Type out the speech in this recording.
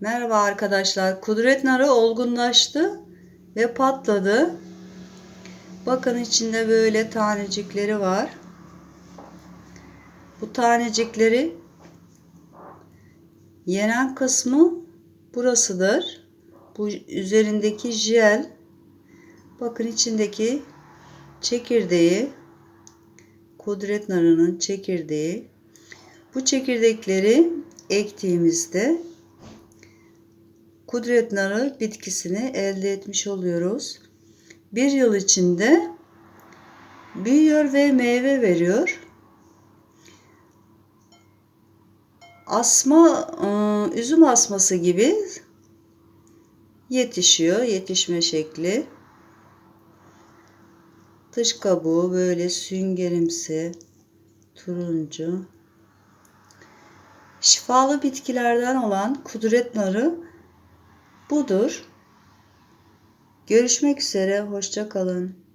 Merhaba arkadaşlar. Kudret narı olgunlaştı ve patladı. Bakın içinde böyle tanecikleri var. Bu tanecikleri yenen kısmı burasıdır. Bu üzerindeki jel bakın içindeki çekirdeği kudret narının çekirdeği. Bu çekirdekleri ektiğimizde kudret narı bitkisini elde etmiş oluyoruz. Bir yıl içinde büyüyor ve meyve veriyor. Asma, ıı, üzüm asması gibi yetişiyor. Yetişme şekli. Dış kabuğu böyle süngerimsi, turuncu. Şifalı bitkilerden olan kudret narı budur. Görüşmek üzere, hoşça kalın.